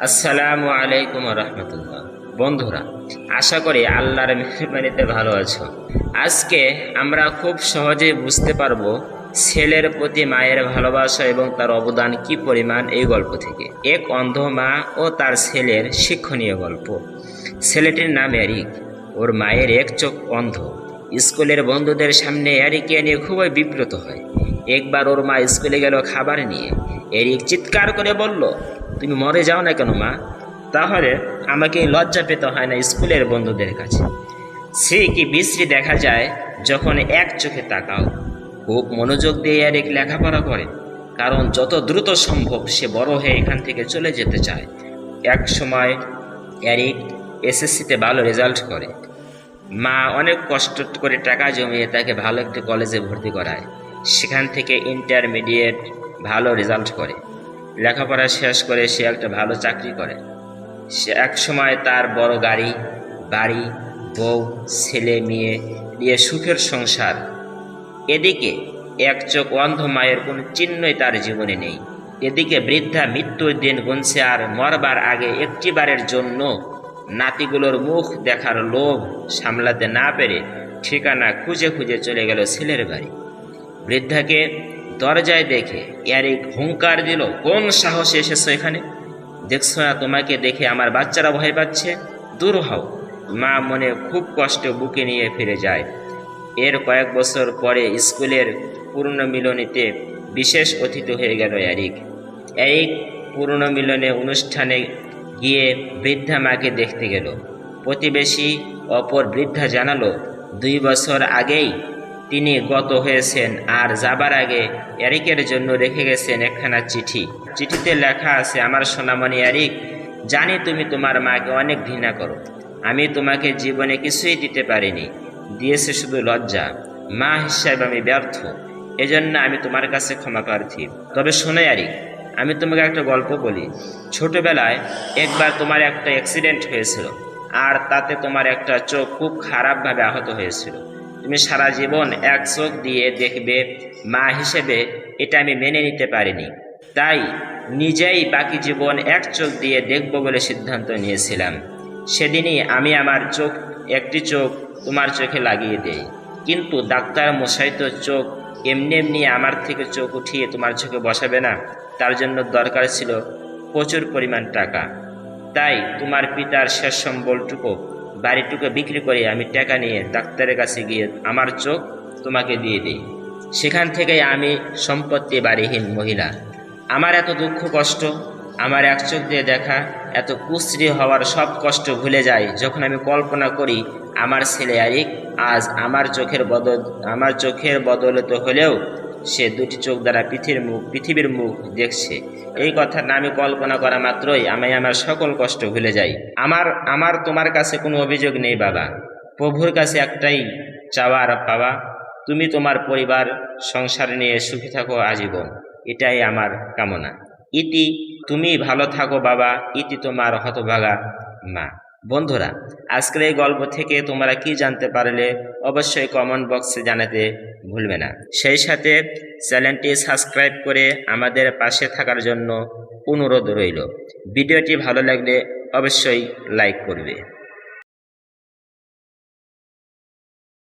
আসসালামু আলাইকুম রহমতুল্লাহ। বন্ধুরা, আশা করি আল্লাহর মেহরবানিতে ভালো আছো। আজকে আমরা খুব সহজেই বুঝতে পারব ছেলের প্রতি মায়ের ভালোবাসা এবং তার অবদান কি পরিমাণ এই গল্প থেকে। এক অন্ধ মা ও তার ছেলের শিক্ষণীয় গল্প। ছেলেটির নাম এরিক। ওর মায়ের এক চোখ অন্ধ। স্কুলের বন্ধুদের সামনে এরিককে নিয়ে খুবই বিব্রত হয়। একবার ওর মা স্কুলে গেল খাবার নিয়ে। এরিক চিৎকার করে বলল, তুমি মরে যাও না কেন মা? তাহলে আমাকে লজ্জা পেতে হয় না স্কুলের বন্ধুদের কাছে। সে কি বিশ্রী দেখা যায় যখন এক চোখে তাকাও। খুব মনোযোগ দিয়ে এরিক লেখাপড়া করে, কারণ যত দ্রুত সম্ভব সে বড় হয়ে এখান থেকে চলে যেতে চায়। এক সময় এরিক এসএসসিতে ভালো রেজাল্ট করে। মা অনেক কষ্ট করে টাকা জমিয়ে তাকে ভালো একটি কলেজে ভর্তি করায়। সেখান থেকে ইন্টারমিডিয়েট ভালো রেজাল্ট করে। লেখাপড়া শেষ করে সে একটা ভালো চাকরি করে। সে এক সময় তার বড় গাড়ি, বাড়ি, বউ, ছেলে, মেয়ে নিয়ে সুখের সংসার। এদিকে এক চোখ অন্ধ মায়ের কোনো চিহ্নই তার জীবনে নেই। এদিকে বৃদ্ধা মৃত্যুর দিন গুনছে আর মরবার আগে একটিবারের জন্য নাতিগুলোর মুখ দেখার লোভ সামলাতে না পেরে ঠিকানা খুঁজে খুঁজে চলে গেল ছেলের বাড়ি। বৃদ্ধাকে দরজায় দেখে এরিক হুঙ্কার দিল, কোন সাহসে এসেছ এখানে? দেখছ না, তোমাকে দেখে আমার বাচ্চারা ভয় পাচ্ছে? দূর হও। মা মনে খুব কষ্ট বুকে নিয়ে ফিরে যায়। এর কয়েক বছর পরে স্কুলের পূর্ণমিলনীতে বিশেষ অতিথি হয়ে গেল এরিক এরিক পূর্ণমিলনে অনুষ্ঠানে গিয়ে বৃদ্ধা মাকে দেখতে গেল। প্রতিবেশী অপর বৃদ্ধা জানালো, দুই বছর আগেই তিনি গত হয়েছেন আর যাবার আগে এরিকের জন্য রেখে গেছেন একখানা চিঠি। চিঠিতে লেখা আছে, আমার সোনামণি এরিক, জানি তুমি তোমার মাকে অনেক ঘৃণা করো। আমি তোমাকে জীবনে কিছুই দিতে পারিনি। দিয়েছে শুধু লজ্জা। মা হিসাবে আমি ব্যর্থ। এজন্য আমি তোমার কাছে ক্ষমা প্রার্থী। তবে শোনো আরিক আমি তোমাকে একটা গল্প বলি। ছোটবেলায় একবার তোমার একটা অ্যাক্সিডেন্ট হয়েছিল, আর তাতে তোমার একটা চোখ খুব খারাপভাবে আহত হয়েছিল। তুমি সারা জীবন এক চোখ দিয়ে দেখবে, মা হিসেবে এটা আমি মেনে নিতে পারিনি। তাই নিজেই বাকি জীবন এক চোখ দিয়ে দেখব বলে সিদ্ধান্ত নিয়েছিলাম। সেদিনই আমি আমার চোখ, একটি চোখ তোমার চোখে লাগিয়ে দেই। কিন্তু ডাক্তার মশাই তো চোখ এমনি এমনি আমার থেকে চোখ উঠিয়ে তোমার চোখে বসাবে না, তার জন্য দরকার ছিল প্রচুর পরিমাণ টাকা। তাই তোমার পিতার শেষ সম্বলটুকু বাড়িটুকু বিক্রি করে আমি টাকা নিয়ে ডাক্তারের কাছে গিয়ে আমার চোখ তোমাকে দিয়ে দিই। সেখান থেকে আমি সম্পত্তি বাড়িহীন মহিলা। আমার এত দুঃখ কষ্ট, আমার এক চোখ দিয়ে দেখা, এত কুশ্রী হওয়ার সব কষ্ট ভুলে যায় যখন আমি কল্পনা করি আমার ছেলে আরিক আজ আমার চোখের বদল আমার চোখের বদলতে হলেও সে দুটি চোখ দ্বারা পৃথিবীর মুখ পৃথিবীর মুখ দেখছে। এই কথাটা আমি কল্পনা করা মাত্রই আমি আমার সকল কষ্ট ভুলে যাই। আমার আমার তোমার কাছে কোনো অভিযোগ নেই, বাবা। প্রভুর কাছে একটাই চাওয়ার পাওয়া, তুমি তোমার পরিবার, সংসার নিয়ে সুখী থাকো আজীবন। এটাই আমার কামনা। ইতি, তুমি ভালো থাকো, বাবা। ইতি তোমার হতভাগা মা। বন্ধুরা, আজকের এই গল্প থেকে তোমরা কি জানতে পারলে অবশ্যই কমেন্ট বক্সে জানাতে ভুলবে না। সেই সাথে চ্যানেলটি সাবস্ক্রাইব করে আমাদের পাশে থাকার জন্য অনুরোধ রইল। ভিডিওটি ভালো লাগলে অবশ্যই লাইক করবে।